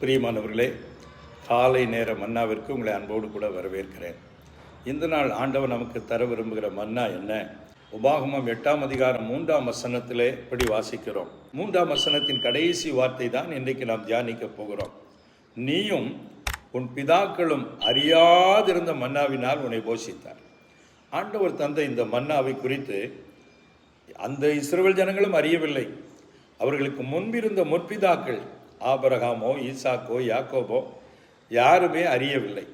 பிரியமானவர்களே காலை நேர மன்னாவிற்கு உங்களை அன்போடு கூட வரவேற்கிறேன். இந்த நாள் ஆண்டவர் நமக்கு தர விரும்புகிற மன்னா என்ன? உபாகமம் எட்டாம் அதிகாரம் மூன்றாம் வசனத்திலே இப்படி வாசிக்கிறோம். மூன்றாம் வசனத்தின் கடைசி வார்த்தை தான் இன்றைக்கு நாம் தியானிக்க போகிறோம். நீயும் உன் பிதாக்களும் அறியாதிருந்த மன்னாவினால் உன்னை போஷித்தார். ஆண்டவர் தந்த இந்த மன்னாவை குறித்து அந்த இஸ்ரவேல் ஜனங்களும் அறியவில்லை. அவர்களுக்கு முன்பிருந்த முற்பிதாக்கள் ஆபரகாமோ ஈசாக்கோ யாக்கோபோ யாருமே அறியவில்லை.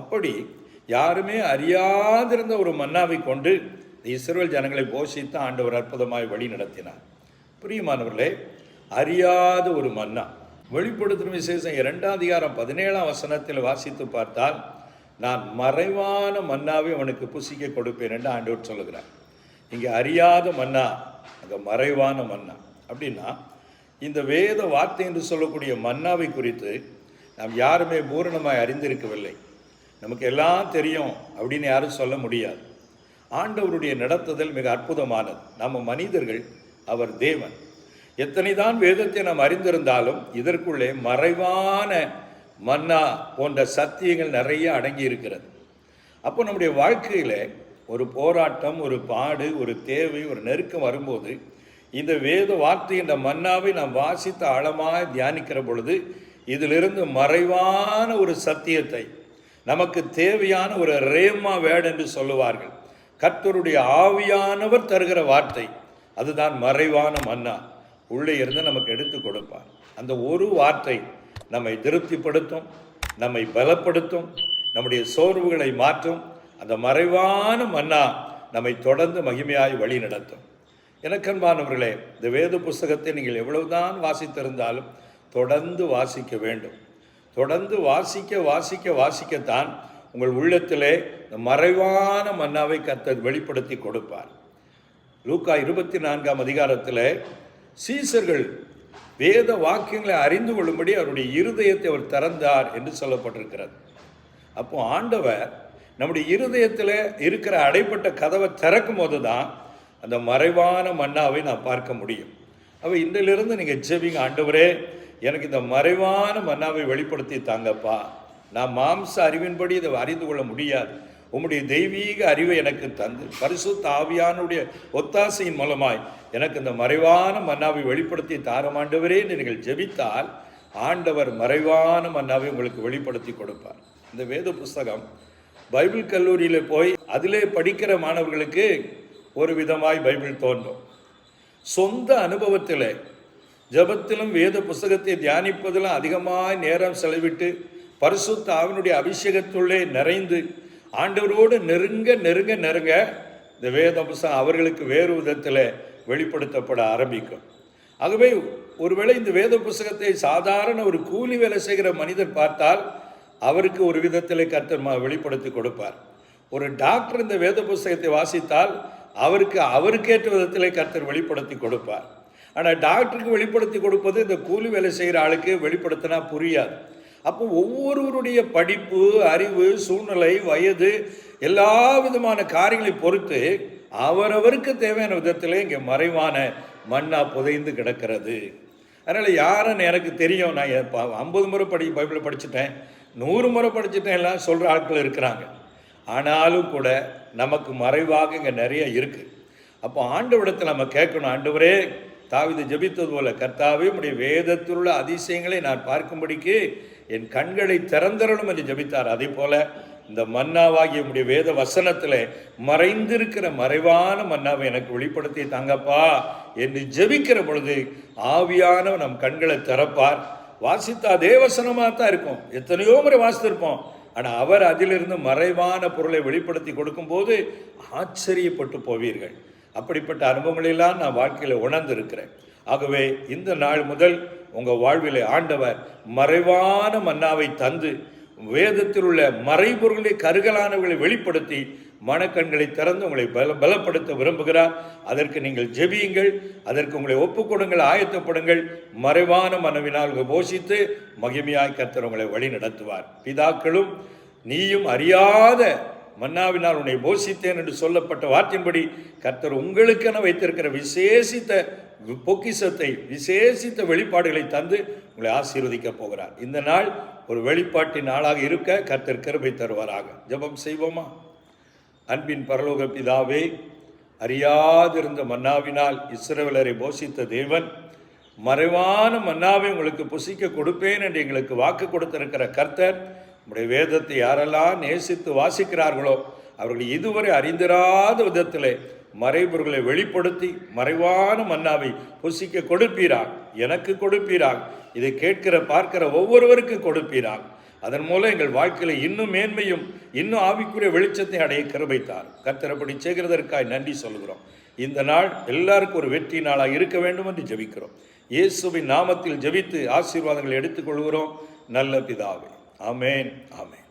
அப்படி யாருமே அறியாதிருந்த ஒரு மன்னாவை கொண்டு இந்த ஜனங்களை போஷித்து ஆண்டவர் அற்புதமாய் வழி நடத்தினார். பிரியமானவர்களே அறியாத ஒரு மன்னா. வெளிப்படுத்தும் விசேஷம் இரண்டாம் அதிகாரம் பதினேழாம் வசனத்தில் வாசித்து பார்த்தால் நான் மறைவான மன்னாவை அவனுக்கு புசிக்க கொடுப்பேன் என்று ஆண்டவர் சொல்லுகிறார். இங்கே அறியாத மன்னா அங்கே மறைவான மன்னா. அப்படின்னா இந்த வேத வார்த்தை என்று சொல்லக்கூடிய மன்னாவை குறித்து நாம் யாருமே பூரணமாய் அறிந்திருக்கவில்லை. நமக்கு எல்லாம் தெரியும் அப்படின்னு யாரும் சொல்ல முடியாது. ஆண்டவருடைய நடத்துதல் மிக அற்புதமானது. நம்ம மனிதர்கள் அவர் தேவன். எத்தனை தான் வேதத்தை நாம் அறிந்திருந்தாலும் இதற்குள்ளே மறைவான மன்னா போன்ற சத்தியங்கள் நிறைய அடங்கி இருக்கிறது அப்போ நம்முடைய வாழ்க்கையில் ஒரு போராட்டம் ஒரு பாடு ஒரு தேவை ஒரு நெருக்கம் வரும்போது இந்த வேத வார்த்தை என்ற மன்னாவை நாம் வாசித்து ஆழமாக தியானிக்கிற பொழுது இதிலிருந்து மறைவான ஒரு சத்தியத்தை நமக்கு தேவையான ஒரு ரேமா வேட் என்று சொல்லுவார்கள். கர்த்தருடைய ஆவியானவர் தருகிற வார்த்தை அதுதான் மறைவான மன்னா. உள்ளே இருந்து நமக்கு எடுத்து கொடுப்பார். அந்த ஒரு வார்த்தை நம்மை திருப்திப்படுத்தும் நம்மை பலப்படுத்தும் நம்முடைய சோர்வுகளை மாற்றும். அந்த மறைவான மன்னா நம்மை தொடர்ந்து மகிமையாய் வழி நடத்தும் எனக்கன்பானவர்களே இந்த வேத புஸ்தகத்தை நீங்கள் எவ்வளவுதான் வாசித்திருந்தாலும் தொடர்ந்து வாசிக்க வேண்டும். தொடர்ந்து வாசிக்க வாசிக்க வாசிக்கத்தான் உங்கள் உள்ளத்திலே இந்த மறைவான மன்னாவை கத்தர் வெளிப்படுத்தி கொடுப்பார். லூக்கா இருபத்தி நான்காம் அதிகாரத்தில் சீசர்கள் வேத வாக்கியங்களை அறிந்து கொள்ளும்படி அவருடைய இருதயத்தை அவர் திறந்தார் என்று சொல்லப்பட்டிருக்கிறது. அப்போ ஆண்டவர் நம்முடைய இருதயத்தில் இருக்கிற அடைப்பட்ட கதவை திறக்கும் போது தான் அந்த மறைவான மன்னாவை நான் பார்க்க முடியும். அப்போ இன்றிலிருந்து நீங்கள் ஜெபிங்க ஆண்டவரே எனக்கு இந்த மறைவான மன்னாவை வெளிப்படுத்தி தாங்கப்பா. நான் மாம்ச அறிவின்படி இதை அறிந்து கொள்ள முடியாது. உம்முடைய தெய்வீக அறிவை எனக்கு தந்து பரிசுத்த ஆவியானுடைய ஒத்தாசையின் மூலமாய் எனக்கு இந்த மறைவான மன்னாவை வெளிப்படுத்தி தாரமாண்டவரே என்று நீங்கள் ஜெபித்தால் ஆண்டவர் மறைவான மன்னாவை உங்களுக்கு வெளிப்படுத்தி கொடுப்பார். இந்த வேத புஸ்தகம் பைபிள் கல்லூரியில் போய் அதிலே படிக்கிற மாணவர்களுக்கு ஒரு விதமாய் பைபிள் தோன்றும். சொந்த அனுபவத்தில் ஜபத்திலும் வேத புஸ்தகத்தை தியானிப்பதிலும் அதிகமாக நேரம் செலவிட்டு பரிசுத்த அவனுடைய அபிஷேகத்துள்ளே நிறைந்து ஆண்டவரோடு நெருங்க நெருங்க நெருங்க இந்த வேத புஸ்தகம் அவர்களுக்கு வேறு விதத்தில் வெளிப்படுத்தப்பட ஆரம்பிக்கும். ஆகவே ஒருவேளை இந்த வேத புஸ்தகத்தை சாதாரண ஒரு கூலி வேலை செய்கிற மனிதர் பார்த்தால் அவருக்கு ஒரு விதத்தில் கர்த்தர் வெளிப்படுத்தி கொடுப்பார். ஒரு டாக்டர் இந்த வேத புஸ்தகத்தை வாசித்தால் அவருக்கு அவருக்கேற்ற விதத்தில் கர்த்தர் வெளிப்படுத்தி கொடுப்பார். ஆனால் டாக்டருக்கு வெளிப்படுத்தி கொடுப்பது இந்த கூலி வேலை செய்கிற ஆளுக்கு வெளிப்படுத்தினா புரியாது. அப்போ ஒவ்வொருவருடைய படிப்பு அறிவு சூழ்நிலை வயது எல்லா விதமான காரியங்களை பொறுத்து அவரவருக்கு தேவையான விதத்திலே இங்கே மறைவான மண்ணாக புதைந்து கிடக்கிறது. அதனால் யாருன்னு எனக்கு தெரியும். நான் ஐம்பது முறை படி பைபிளை படிச்சுட்டேன். நூறு முறை படிச்சுட்டேன் எல்லாம் சொல்கிற ஆட்கள் இருக்கிறாங்க. ஆனாலும் கூட நமக்கு மறைவாக இங்கே நிறைய இருக்குது அப்போ ஆண்டவிடத்தை நம்ம கேட்கணும் ஆண்டவரே தாவிது ஜெபித்தது போல கர்த்தாவே உடைய வேதத்தில் உள்ள அதிசயங்களை நான் பார்க்கும்படிக்கு என் கண்களை திறந்தரணும் என்று ஜெபித்தார். அதே போல இந்த மன்னாவாகிய உடைய வேத வசனத்தில் மறைந்திருக்கிற மறைவான மன்னாவை எனக்கு வெளிப்படுத்தி தாங்கப்பா என்று ஜெபிக்கிற பொழுது ஆவியானவர் நம் கண்களை திறப்பார். வாசித்தா அதே வசனமாக தான் இருக்கும். எத்தனையோ முறை வாசித்திருப்போம். ஆனால் அவர் அதிலிருந்து மறைவான பொருளை வெளிப்படுத்தி கொடுக்கும்போது ஆச்சரியப்பட்டு போவீர்கள். அப்படிப்பட்ட அனுபவங்களெல்லாம் நான் வாழ்க்கையில் உணர்ந்திருக்கிறேன். ஆகவே இந்த நாள் முதல் உங்கள் வாழ்வில் ஆண்டவர் மறைவான மன்னாவை தந்து வேதத்தில் உள்ள மறைபொருளை கருகலானவர்களை வெளிப்படுத்தி மனக்கண்களை திறந்து உங்களை பல பலப்படுத்த விரும்புகிறார். அதற்கு நீங்கள் ஜெபியுங்கள். அதற்கு உங்களை ஒப்புக்கொடுங்கள் ஆயத்தப்படுங்கள். மறைவான மனவினால் போஷித்து மகிமையாய் கர்த்தர் உங்களை வழி நடத்துவார். பிதாக்களும் நீயும் அறியாத மன்னாவினால் உன்னை போஷித்தேன் என்று சொல்லப்பட்ட வார்த்தையின்படி கர்த்தர் உங்களுக்கென வைத்திருக்கிற விசேஷித்த பொக்கிஷத்தை விசேஷித்த வெளிப்பாடுகளை தந்து உங்களை ஆசீர்வதிக்கப் போகிறார். இந்த நாள் ஒரு வெளிப்பாட்டின் நாளாக இருக்க கர்த்தர் கிருபை தருவாராக. ஜெபம் செய்வோமா? அன்பின் பரலோக பிதாவே அறியாதிருந்த மன்னாவினால் இஸ்ரவேலரை போஷித்த தேவன் மறைவான மன்னாவை உங்களுக்கு புசிக்க கொடுப்பேன் என்று எங்களுக்கு வாக்கு கொடுத்திருக்கிற கர்த்தர் உடைய வேதத்தை யாரெல்லாம் நேசித்து வாசிக்கிறார்களோ அவர்கள் இதுவரை அறிந்திராத விதத்திலே மறைபொருளை வெளிப்படுத்தி மறைவான மன்னாவை புசிக்க கொடுப்பீராக எனக்கு கொடுப்பீராக இதை கேட்கிற பார்க்கிற ஒவ்வொருவருக்கும் கொடுப்பீராக. அதன் மூலம் எங்கள் வாழ்க்கையில் இன்னும் மேன்மையும் இன்னும் ஆவிக்குரிய வெளிச்சத்தை அடைய கிருபைத்தார். கத்திரப்படி செய்கிறதற்காய் நன்றி சொல்கிறோம் இந்த நாள் எல்லாருக்கும் ஒரு வெற்றி நாளாக இருக்க வேண்டும் என்று ஜெபிக்கிறோம். இயேசுவின் நாமத்தில் ஜெபித்து ஆசீர்வாதங்களை எடுத்துக்கொள்கிறோம். நல்ல பிதாவே. ஆமேன். ஆமேன்.